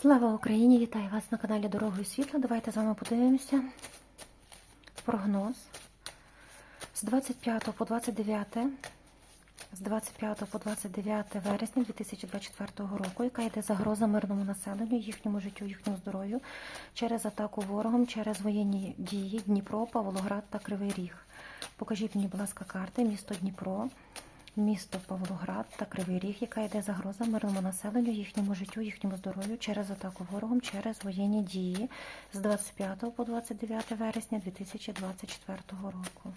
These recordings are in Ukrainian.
Слава Україні! Вітаю вас на каналі Дорогою Світла. Давайте з вами подивимося прогноз з 25 по 29, з 25 по 29 вересня 2024 року, яка йде загроза мирному населенню, їхньому життю, їхньому здоров'ю через атаку ворогом, через воєнні дії Дніпро, Павлоград та Кривий Ріг. Покажіть мені, будь ласка, карти місто Дніпро. Місто Павлоград та Кривий Ріг, яка йде загроза мирному населенню, їхньому життю, їхньому здоров'ю через атаку ворогом, через воєнні дії з 25 по 29 вересня 2024 року.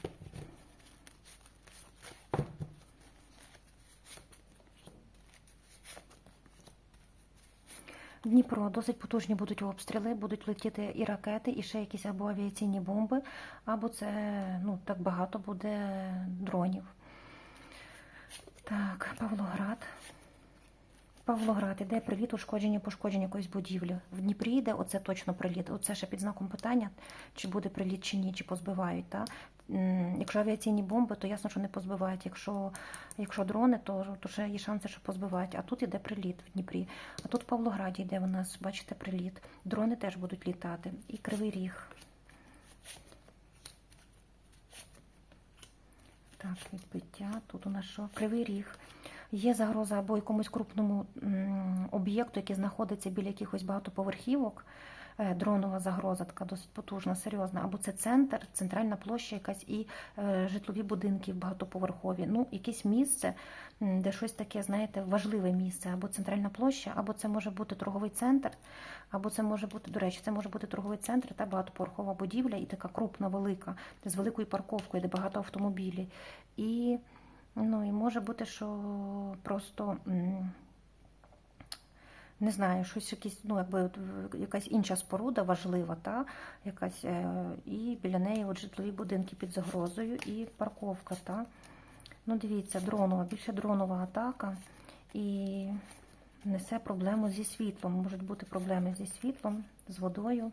Дніпро досить потужні будуть обстріли, будуть летіти і ракети, і ще якісь або авіаційні бомби, або це ну так багато буде дронів. Так, Павлоград. Павлоград іде приліт, ушкодження, пошкодження якоїсь будівлі. В Дніпрі йде, оце точно приліт. Оце ще під знаком питання, чи буде приліт чи ні, чи позбивають. Та? Якщо авіаційні бомби, то ясно, що не позбивають. Якщо, якщо дрони, то, то ще є шанси, що позбивають. А тут іде приліт в Дніпрі. А тут в Павлограді йде у нас, бачите, приліт. Дрони теж будуть літати. І Кривий Ріг. Так, відбиття. Тут у нас що? Кривий ріг. Є загроза або якомусь крупному об'єкту, який знаходиться біля якихось багатоповерхівок. Е, Дронова загроза, така досить потужна, серйозна. Або це центр, центральна площа якась і е, житлові будинки багатоповерхові. Ну, якесь місце, де щось таке, знаєте, важливе місце, або центральна площа, або це може бути торговий центр, або це може бути, до речі, це може бути торговий центр та багатоповерхова будівля, і така крупна, велика, з великою парковкою, де багато автомобілів. І, ну, і може бути, що просто. Не знаю, щось якісь, ну, якби якась інша споруда важлива, та, якась, е, і біля неї от житлові будинки під загрозою і парковка. Та. Ну, дивіться, дронова, більше дронова атака і несе проблему зі світлом. Можуть бути проблеми зі світлом, з водою.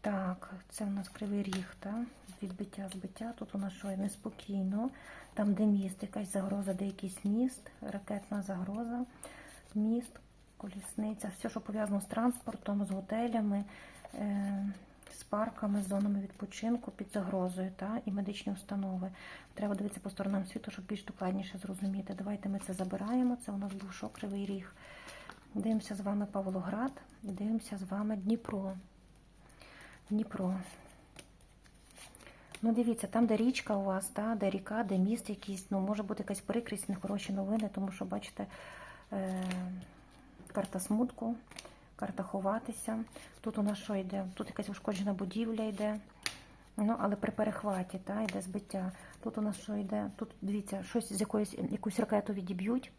Так, це у нас кривий ріг, та? відбиття, збиття. Тут у нас що неспокійно. Там, де міст, якась загроза, де якийсь міст, ракетна загроза, міст, колісниця, все, що пов'язано з транспортом, з готелями, е, з парками, з зонами відпочинку під загрозою, та? і медичні установи. Треба дивитися по сторонам світу, щоб більш докладніше зрозуміти. Давайте ми це забираємо. Це у нас був що, кривий ріг. Дивимося з вами Павлоград і дивимося з вами Дніпро. Дніпро. Ну, дивіться, там, де річка у вас, та, де ріка, де міст якийсь, ну, може бути якась прикрість, нехороші новини, тому що, бачите, е, карта смутку, карта ховатися. Тут у нас що йде? Тут якась ушкоджена будівля йде. Ну, але при перехваті, та, йде збиття. Тут у нас що йде? Тут, дивіться, щось з якоїсь, якусь ракету відіб'ють,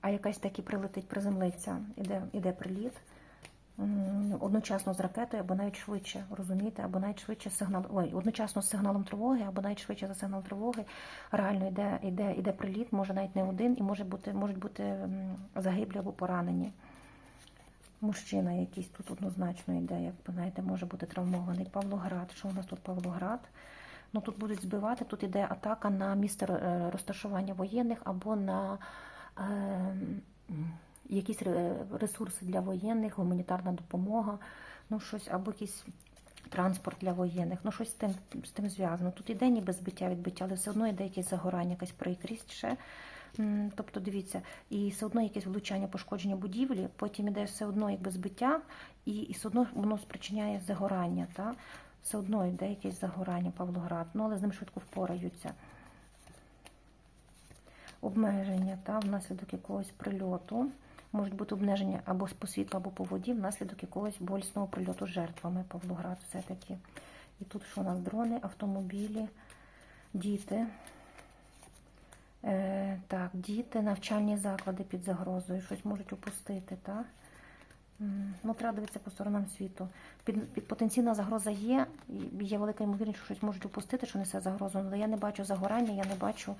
а якась таки прилетить, приземлиться, іде, іде приліт. Одночасно з ракетою, або навіть швидше, розумієте, або навіть швидше сигнал, ой, одночасно з сигналом тривоги, або навіть швидше за сигнал тривоги. Реально йде, йде, йде приліт, може навіть не один, і може бути, можуть бути загиблі або поранені. Мужчина якийсь тут однозначно йде, як ви знаєте, може бути травмований. Павлоград. Що у нас тут Павлоград? Ну тут будуть збивати, тут іде атака на місце е, розташування воєнних або на е, якісь ресурси для воєнних, гуманітарна допомога, ну щось, або якийсь транспорт для воєнних, ну щось з тим, з тим зв'язано. Тут іде ніби збиття, відбиття, але все одно йде якесь загорання, якась прикрість ще. Тобто, дивіться, і все одно якесь влучання, пошкодження будівлі, потім іде все одно якби збиття, і, і все одно воно спричиняє загорання. Та? Все одно йде якесь загорання Павлоград, ну але з ним швидко впораються. Обмеження та, внаслідок якогось прильоту. Можуть бути обмеження або по посвітла, або по воді внаслідок якогось болісного прильоту з жертвами Павлоград все-таки. І тут що у нас дрони, автомобілі, діти. Е, так, діти, навчальні заклади під загрозою, щось можуть опустити. так? Ну, треба дивитися по сторонам світу. Під, під потенційна загроза є, є велика ймовірність, що щось можуть упустити, що несе загрозу, але я не бачу загорання, я не бачу,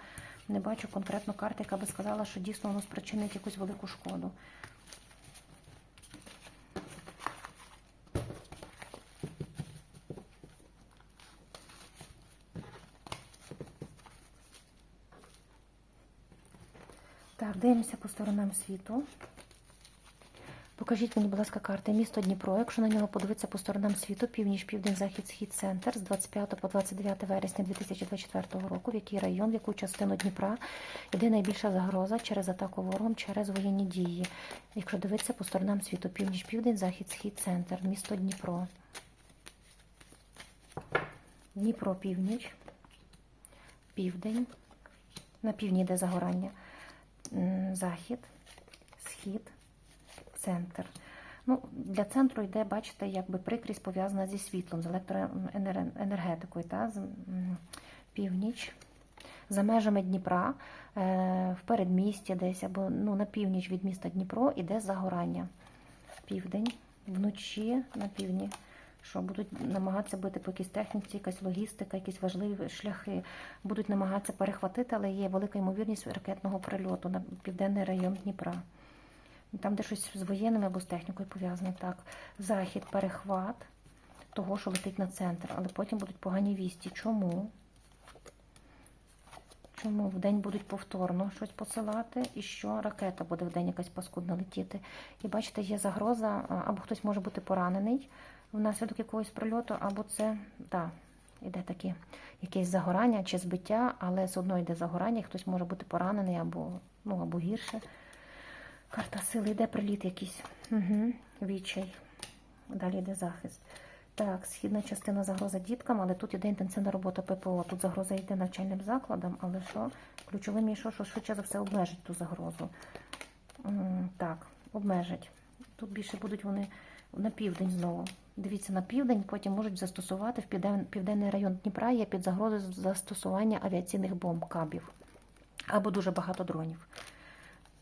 не бачу конкретно карти, яка би сказала, що дійсно воно спричинить якусь велику шкоду. Так, дивимося по сторонам світу. Покажіть мені, будь ласка, карти місто Дніпро. Якщо на нього подивитися по сторонам світу, північ, південь, захід, схід, центр з 25 по 29 вересня 2024 року, в який район, в яку частину Дніпра йде найбільша загроза через атаку ворогом, через воєнні дії. Якщо дивитися по сторонам світу, північ, південь, захід, схід, центр, місто Дніпро. Дніпро, північ, південь. На півдні йде загорання. Захід, схід, центр. Ну, для центру йде, бачите, якби прикрість пов'язана зі світлом, з електроенергетикою, та, з північ. За межами Дніпра, е, в передмісті десь, або ну, на північ від міста Дніпро іде загорання. Південь, вночі на півдні. Що будуть намагатися бити по якійсь техніці, якась логістика, якісь важливі шляхи. Будуть намагатися перехватити, але є велика ймовірність ракетного прильоту на південний район Дніпра. Там, де щось з воєнними або з технікою пов'язане. Так, захід, перехват того, що летить на центр, але потім будуть погані вісті. Чому? Чому в день будуть повторно щось посилати, і що ракета буде в день якась паскудна летіти. І бачите, є загроза, або хтось може бути поранений внаслідок якогось прильоту, або це, так, іде таке якесь загорання чи збиття, але все одно йде загорання, і хтось може бути поранений або, ну, або гірше. Карта сили, йде приліт якийсь. Угу. Відчай. Далі йде захист. Так, східна частина загроза діткам, але тут іде інтенсивна робота ППО. Тут загроза йде навчальним закладам, але що? Ключовим є, що, що швидше за все обмежить ту загрозу. Так, обмежить. Тут більше будуть вони на південь знову. Дивіться, на південь потім можуть застосувати в півден- південний район Дніпра є під загрозою застосування авіаційних бомб, кабів. Або дуже багато дронів.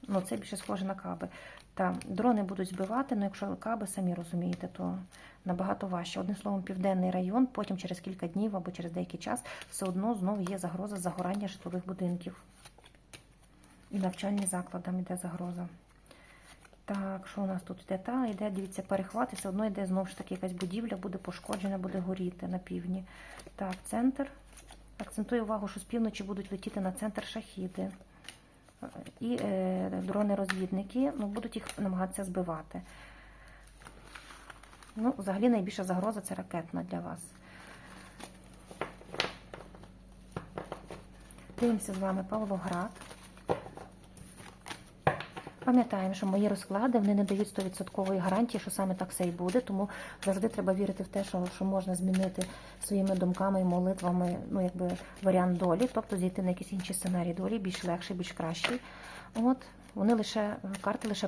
Ну, це більше схоже на каби. Та дрони будуть збивати, але якщо каби, самі розумієте, то набагато важче. Одним словом, південний район, потім через кілька днів або через деякий час все одно знову є загроза загорання житлових будинків. І навчальні закладам йде загроза. Так, що у нас тут йде? Та йде, дивіться, перехват, і все одно йде знову ж таки якась будівля, буде пошкоджена, буде горіти на півдні. Так, центр. Акцентую увагу, що з півночі будуть летіти на центр шахіди. І е, дрони-розвідники ну, будуть їх намагатися збивати. Ну, взагалі найбільша загроза це ракетна для вас. Дивимося з вами Павлоград. Пам'ятаємо, що мої розклади вони не дають 100% гарантії, що саме так все і буде, тому завжди треба вірити в те, що, що можна змінити своїми думками і молитвами, ну якби варіант долі, тобто зійти на якийсь інший сценарій долі, більш легший, більш кращий. От вони лише карти лише